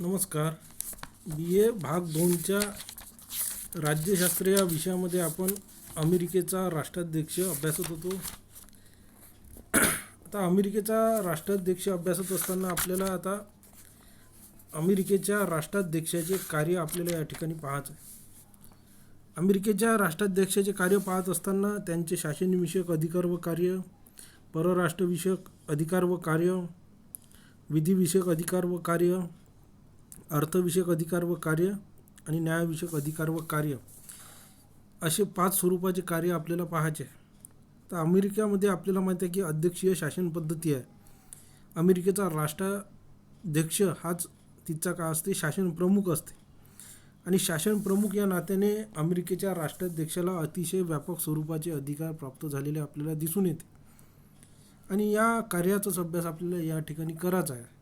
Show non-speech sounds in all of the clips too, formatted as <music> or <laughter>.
नमस्कार. बी ए भाग दोनच्या राज्यशास्त्र या विषयामध्ये आपण अमेरिकेचा राष्ट्राध्यक्ष अभ्यासत होतो. <clears throat> आता अमेरिकेचा राष्ट्राध्यक्ष अभ्यासत असताना आपल्याला आता अमेरिकेच्या राष्ट्राध्यक्षाचे कार्य आपल्याला या ठिकाणी पाहायचं आहे. अमेरिकेच्या राष्ट्राध्यक्षाचे कार्य पाहत असताना त्यांचे शासनविषयक अधिकार व कार्य परराष्ट्रविषयक अधिकार व कार्य विधिविषयक अधिकार व कार्य अर्थविषयक अधिकार व कार्य आणि न्यायविषयक अधिकार व कार्य असे पाच स्वरूपाचे कार्य आपल्याला पाहायचे आहे. तर अमेरिकेमध्ये आपल्याला माहिती आहे की अध्यक्षीय शासन पद्धती आहे. अमेरिकेचा राष्ट्राध्यक्ष हाच तिचा काय असते शासन प्रमुख असते. आणि शासन प्रमुख या नात्याने अमेरिकेच्या राष्ट्राध्यक्षाला अतिशय व्यापक स्वरूपाचे अधिकार प्राप्त झालेले आपल्याला दिसून येते. आणि या कार्याचाच अभ्यास आपल्याला या ठिकाणी करायचा आहे.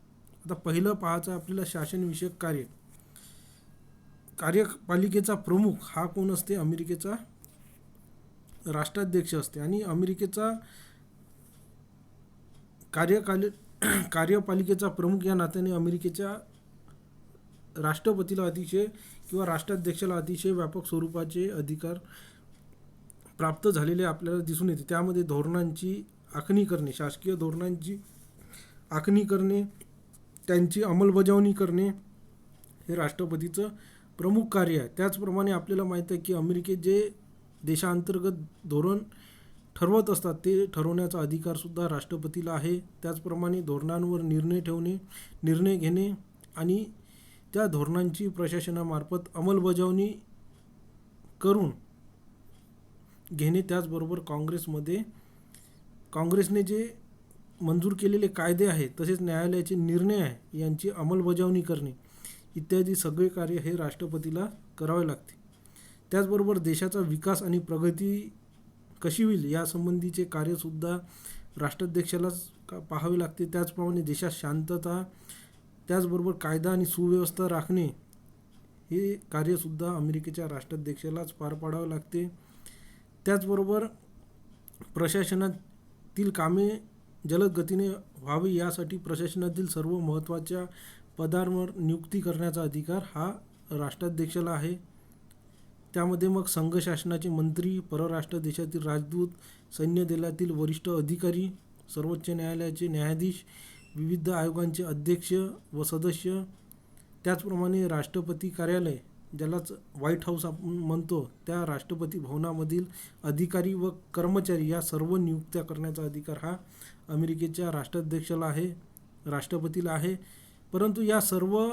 आता पहिलं पाहायचं आपल्याला शासनविषयक कार्य. कार्यपालिकेचा प्रमुख हा कोण असते? अमेरिकेचा राष्ट्राध्यक्ष असते. आणि अमेरिकेचा कार्यकाली कार्यपालिकेचा प्रमुख या नात्याने अमेरिकेच्या राष्ट्रपतीला अतिशय किंवा राष्ट्राध्यक्षाला अतिशय व्यापक स्वरूपाचे अधिकार प्राप्त झालेले आपल्याला दिसून येते. त्यामध्ये धोरणांची आखणी करणे शासकीय धोरणांची आखणी करणे त्यांची अंमलबजावणी करणे हे राष्ट्रपतीचं प्रमुख कार्य आहे. त्याचप्रमाणे आपल्याला माहीत आहे की अमेरिकेत जे देशांतर्गत धोरण ठरवत असतात ते ठरवण्याचा अधिकारसुद्धा राष्ट्रपतीला आहे. त्याचप्रमाणे धोरणांवर निर्णय ठेवणे निर्णय घेणे आणि त्या धोरणांची प्रशासनामार्फत अंमलबजावणी करून घेणे त्याचबरोबर काँग्रेसमध्ये काँग्रेसने जे मंजूर केलेले कायदे आहे तसेच न्यायालयाचे निर्णय आहे यांची अंमलबजावणी करणे इत्यादी सगळे कार्य हे राष्ट्रपतीला करावे लागते. त्याचबरोबर देशाचा विकास आणि प्रगती कशी होईल यासंबंधीचे कार्यसुद्धा राष्ट्राध्यक्षालाच का पाहावे लागते. त्याचप्रमाणे देशात शांतता त्याचबरोबर कायदा आणि सुव्यवस्था राखणे हे कार्यसुद्धा अमेरिकेच्या राष्ट्राध्यक्षालाच पार पाडावे लागते. त्याचबरोबर प्रशासनातील कामे जलद गतीने व्हावी यासाठी प्रशासनातील सर्व महत्त्वाच्या पदांवर नियुक्ती करण्याचा अधिकार हा राष्ट्राध्यक्षाला आहे. त्यामध्ये मग संघ शासनाचे मंत्री परराष्ट्र देशातील राजदूत सैन्य दलातील वरिष्ठ अधिकारी सर्वोच्च न्यायालयाचे न्यायाधीश विविध आयोगांचे अध्यक्ष व सदस्य त्याचप्रमाणे राष्ट्रपती कार्यालय ज्यालाच व्हाईट हाऊस आपण म्हणतो त्या राष्ट्रपती भवनामधील अधिकारी व कर्मचारी या सर्व नियुक्त्या करण्याचा अधिकार हा अमेरिकेच्या राष्ट्राध्यक्षाला आहे राष्ट्रपतीला आहे. परंतु या सर्व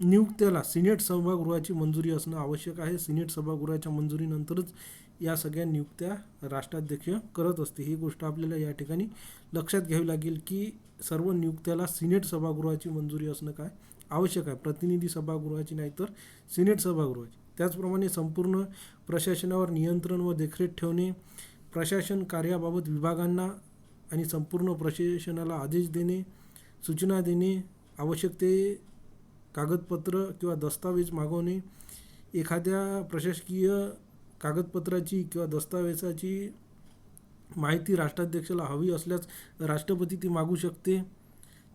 नियुक्त्याला सिनेट सभागृहाची मंजुरी असणं आवश्यक आहे. सिनेट सभागृहाच्या मंजुरीनंतरच या सगळ्या नियुक्त्या राष्ट्राध्यक्ष करत असते. ही गोष्ट आपल्याला या ठिकाणी लक्षात घ्यावी लागेल की सर्व नियुक्त्याला सिनेट सभागृहाची मंजुरी असणं काय आवश्यक आहे? प्रतिनिधी सभागृहाची नाही तर सिनेट सभागृहाची. त्याचप्रमाणे संपूर्ण प्रशासनावर नियंत्रण व देखरेख ठेवणे प्रशासन कार्याबाबत विभागांना आणि संपूर्ण प्रशासनाला आदेश देणे सूचना देणे आवश्यक ते कागदपत्र किंवा दस्तावेज मागवणे एखाद्या प्रशासकीय कागदपत्राची किंवा दस्तावेजाची माहिती राष्ट्राध्यक्षाला हवी असल्यास राष्ट्रपती ती मागू शकते.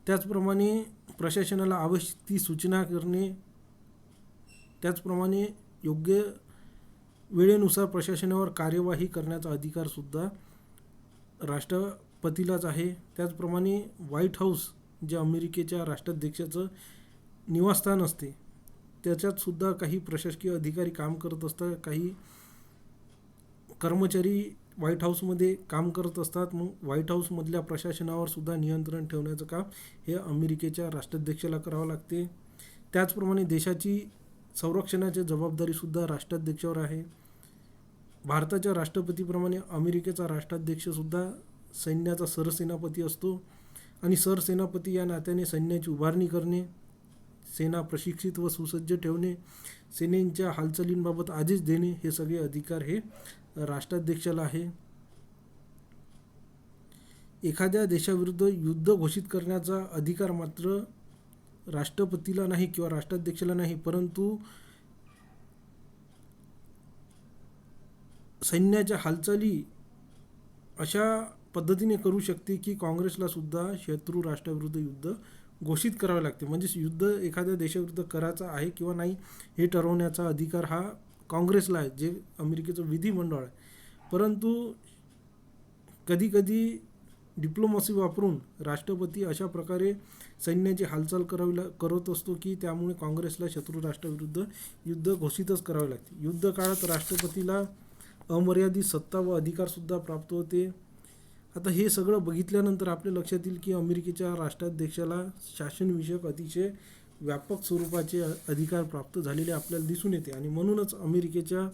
त्याचप्रमाणे प्रशासनाला आवश्यक ती सूचना करणे. त्याचप्रमाणे योग्य वेळेनुसार प्रशासनावर कार्यवाही करण्याचा अधिकारसुद्धा राष्ट्रपतीलाच आहे. त्याचप्रमाणे व्हाईट हाऊस जे अमेरिकेच्या राष्ट्राध्यक्षाचं निवासस्थान असते त्याच्यातसुद्धा काही प्रशासकीय अधिकारी काम करत असतात काही कर्मचारी व्हाईट हाऊसमध्ये काम करत असतात. मग व्हाईट हाऊसमधल्या प्रशासनावर सुद्धा नियंत्रण ठेवण्याचं काम हे अमेरिकेच्या राष्ट्राध्यक्षाला करावं लागते. त्याचप्रमाणे देशाची संरक्षणाची जबाबदारीसुद्धा राष्ट्राध्यक्षावर आहे. भारताच्या राष्ट्रपतीप्रमाणे अमेरिकेचा राष्ट्राध्यक्षसुद्धा सैन्याचा सरसेनापती असतो. आणि सरसेनापती या नात्याने सैन्याची उभारणी करणे सेना प्रशिक्षित व सुसज्ज ठेवणे सेनेच्या हालचालींबाबत आदेश देणे हे सगळे अधिकार हे राष्ट्राध्यक्षाला आहे. एखाद्या देशाविरुद्ध युद्ध घोषित करण्याचा अधिकार मात्र राष्ट्रपतीला नाही किंवा राष्ट्राध्यक्षाला नाही परंतु सैन्याच्या हालचाली अशा पद्धतीने करू शकते की काँग्रेसला सुद्धा शत्रू राष्ट्राविरुद्ध युद्ध घोषित करावे लागते. म्हणजेच युद्ध एखाद्या देशाविरुद्ध करायचा आहे किंवा नाही हे ठरवण्याचा अधिकार हा काँग्रेसला आहे जे अमेरिकेचं विधिमंडळ आहे. परंतु कधीकधी डिप्लोमसी वापरून राष्ट्रपती अशा प्रकारे सैन्याची हालचाल करावी ला करत असतो की त्यामुळे काँग्रेसला शत्रू राष्ट्राविरुद्ध युद्ध घोषितच करावे लागते. युद्ध काळात राष्ट्रपतीला अमर्यादित सत्ता व अधिकारसुद्धा प्राप्त होते. आता हे सगळं बघितल्यानंतर आपल्या लक्षात येईल की अमेरिकेच्या राष्ट्राध्यक्षाला शासनविषयक अतिशय व्यापक स्वरूपाचे अधिकार प्राप्त झालेले आपल्याला दिसून येते. आणि म्हणूनच अमेरिकेच्या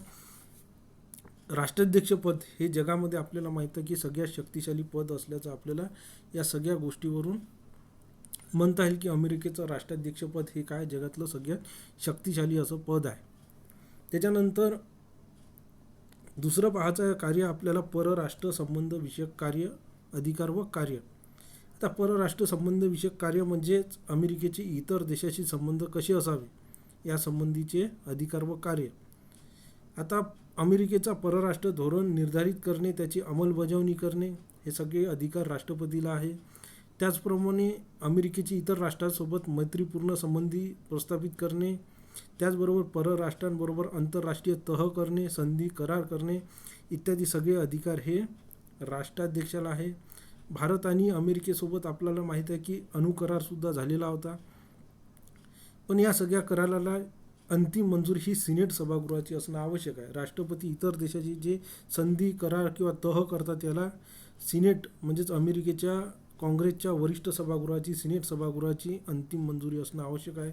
राष्ट्राध्यक्षपद हे जगामध्ये आपल्याला माहीत आहे की सगळ्यात शक्तिशाली पद असल्याचं आपल्याला या सगळ्या गोष्टीवरून म्हणता येईल की अमेरिकेचं राष्ट्राध्यक्षपद हे काय? जगातलं सगळ्यात शक्तिशाली असं पद आहे. त्याच्यानंतर दुसरं पाहायचं कार्य आपल्याला परराष्ट्र संबंध विषयक कार्य अधिकार व कार्य आता परराष्ट्र संबंधविषयक कार्य म्हणजेच अमेरिकेचे इतर देशाशी संबंध कसे असावे या संबंधीचे अधिकार व कार्य. आता अमेरिकेचा परराष्ट्र धोरण निर्धारित करणे त्याची अंमलबजावणी करणे हे सगळे अधिकार राष्ट्रपतीला आहे. त्याचप्रमाणे अमेरिकेची इतर राष्ट्रांसोबत मैत्रीपूर्ण संबंधी प्रस्थापित करणे त्याचबरोबर परराष्ट्रांबरोबर आंतरराष्ट्रीय तह करणे संधी करार करणे इत्यादी सगळे अधिकार हे राष्ट्राध्यक्षाला आहे. भारत आणि अमेरिकेसोबत आपल्याला माहीत आहे की अणुकरारसुद्धा झालेला होता. पण या सगळ्या कराराला अंतिम मंजुरी ही सिनेट सभागृहाची असणं आवश्यक आहे. राष्ट्रपती इतर देशाची जे संधी करार किंवा तह करतात याला सिनेट म्हणजेच अमेरिकेच्या काँग्रेसच्या वरिष्ठ सभागृहाची सिनेट सभागृहाची अंतिम मंजुरी असणं आवश्यक आहे.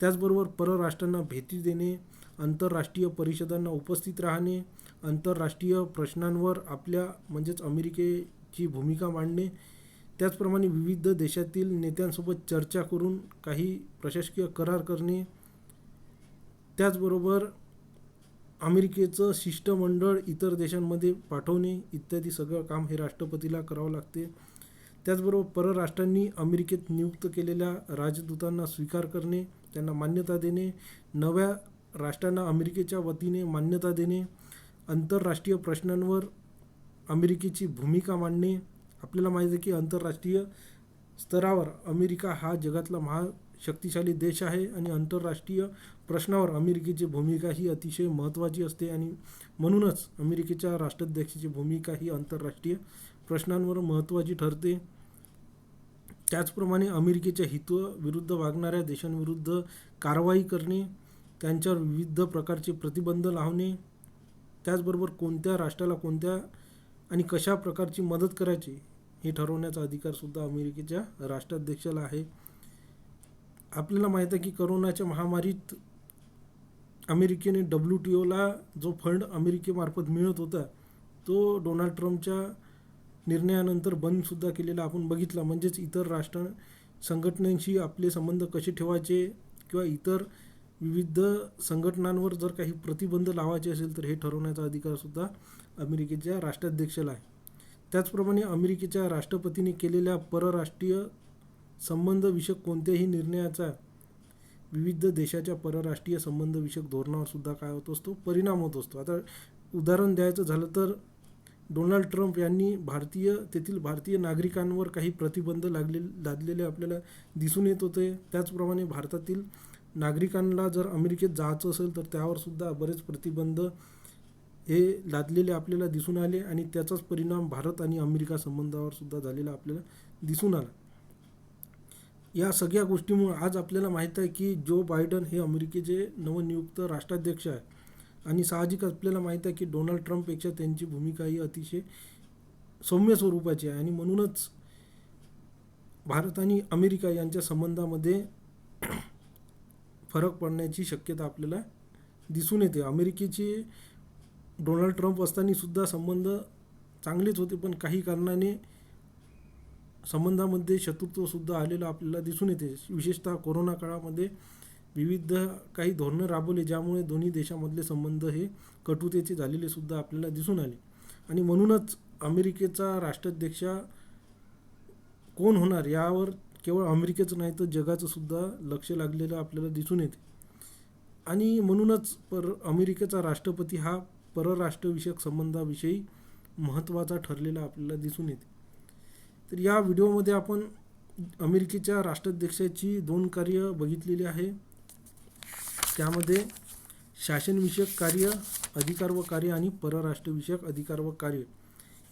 त्याचबरोबर परराष्ट्रांना भेटी देणे आंतरराष्ट्रीय परिषदांना उपस्थित राहणे आंतरराष्ट्रीय प्रश्नांवर आपल्या म्हणजेच अमेरिके ची भूमिका मांडणे. त्याचप्रमाणे विविध देशातील नेत्यांसोबत चर्चा करून काही प्रशासकीय करार करणे. त्याचबरोबर अमेरिकेचं शिष्टमंडळ इतर देशांमध्ये पाठवणे इत्यादी सगळं काम हे राष्ट्रपतीला करावं लागते. त्याचबरोबर परराष्ट्रांनी अमेरिकेत नियुक्त केलेल्या राजदूतांना स्वीकार करणे त्यांना मान्यता देणे नव्या राष्ट्रांना अमेरिकेच्या वतीने मान्यता देणे आंतरराष्ट्रीय प्रश्नांवर अमेरिकेची भूमिका मांडणे आपल्याला माहीत आहे की आंतरराष्ट्रीय स्तरावर अमेरिका हा जगातला महाशक्तिशाली देश आहे आणि आंतरराष्ट्रीय प्रश्नावर अमेरिकेची भूमिका ही अतिशय महत्त्वाची असते आणि म्हणूनच अमेरिकेच्या राष्ट्राध्यक्षाची भूमिका ही आंतरराष्ट्रीय प्रश्नांवर महत्त्वाची ठरते. त्याचप्रमाणे अमेरिकेच्या हितविरुद्ध वागणाऱ्या देशांविरुद्ध कारवाई करणे त्यांच्यावर विविध प्रकारचे प्रतिबंध लावणे त्याचबरोबर कोणत्या राष्ट्राला कोणत्या आणि कशा प्रकारची मदत करायची हे ठरवण्याचा अधिकारसुद्धा अमेरिकेच्या राष्ट्राध्यक्षाला आहे. आपल्याला माहीत आहे की करोनाच्या महामारीत अमेरिकेने डब्ल्यू टी ओला जो फंड अमेरिकेमार्फत मिळत होता तो डोनाल्ड ट्रम्पच्या निर्णयानंतर बंदसुद्धा केलेला आपण बघितला. म्हणजेच इतर राष्ट्र संघटनांशी आपले संबंध कसे ठेवायचे किंवा इतर विविध संघटनांवर जर काही प्रतिबंध लावायचे असेल तर हे ठरवण्याचा अधिकारसुद्धा अमेरिकेच्या राष्ट्राध्यक्षाला आहे. त्याचप्रमाणे अमेरिकेच्या राष्ट्रपतीने केलेल्या परराष्ट्रीय संबंधविषयक कोणत्याही निर्णयाचा विविध देशाच्या परराष्ट्रीय संबंधविषयक धोरणावर सुद्धा काय होत असतो? परिणाम होत असतो. आता उदाहरण द्यायचं झालं तर डोनाल्ड ट्रम्प यांनी भारतीय तेथील भारतीय नागरिकांवर काही प्रतिबंध लागले लादलेले आपल्याला दिसून येत होते. त्याचप्रमाणे भारतातील नागरिकांना जर अमेरिकेत जायचं असेल तर त्यावर सुद्धा बरेच प्रतिबंध हे लादलेले आपल्याला दिसून आले आणि त्याचाच परिणाम भारत आणि अमेरिका संबंधावर सुद्धा झालेला आपल्याला दिसून आला. या सगळ्या गोष्टीमुळे आज आपल्याला माहीत आहे की जो बायडन हे अमेरिकेचे नवनियुक्त राष्ट्राध्यक्ष आहे आणि साहजिक आपल्याला माहीत आहे की डोनाल्ड ट्रम्पपेक्षा त्यांची भूमिका ही अतिशय सौम्य स्वरूपाची आहे आणि म्हणूनच भारत आणि अमेरिका यांच्या संबंधामध्ये <clears throat> फरक पडण्याची शक्यता आपल्याला दिसून येते. अमेरिकेची डोनाल्ड ट्रम्प असताना सुद्धा संबंध चांगलेच होते पण काही कारणाने संबंधामध्ये शत्रुत्वसुद्धा आलेलं आपल्याला दिसून येते. विशेषतः कोरोना काळामध्ये विविध काही धोरणं राबवले ज्यामुळे दोन्ही देशामधले संबंध हे कटुतेचे झालेले सुद्धा आपल्याला दिसून आले. आणि म्हणूनच अमेरिकेचा राष्ट्राध्यक्ष कोण होणार यावर केवळ अमेरिकेचं नाही तर जगाचं सुद्धा लक्ष लागलेलं आपल्याला दिसून येते. आणि म्हणूनच पर अमेरिकेचा राष्ट्रपती हा परराष्ट्रविषयक संबंधाविषयी महत्त्वाचा ठरलेला आपल्याला दिसून येते. तर या व्हिडिओमध्ये आपण अमेरिकेच्या राष्ट्राध्यक्षाची दोन कार्य बघितलेली आहे. त्यामध्ये शासनविषयक कार्य अधिकार व कार्य आणि परराष्ट्रविषयक अधिकार व कार्य.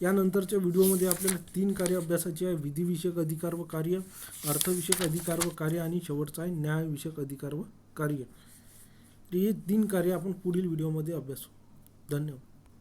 यानंतरच्या व्हिडिओमध्ये आपल्याला तीन कार्य अभ्यासाचे आहे. विधिविषयक अधिकार व कार्य अर्थविषयक अधिकार व कार्य आणि शेवटचं आहे न्यायविषयक अधिकार व कार्य. हे तीन कार्य आपण पुढील व्हिडिओमध्ये अभ्यासू. धन्यवाद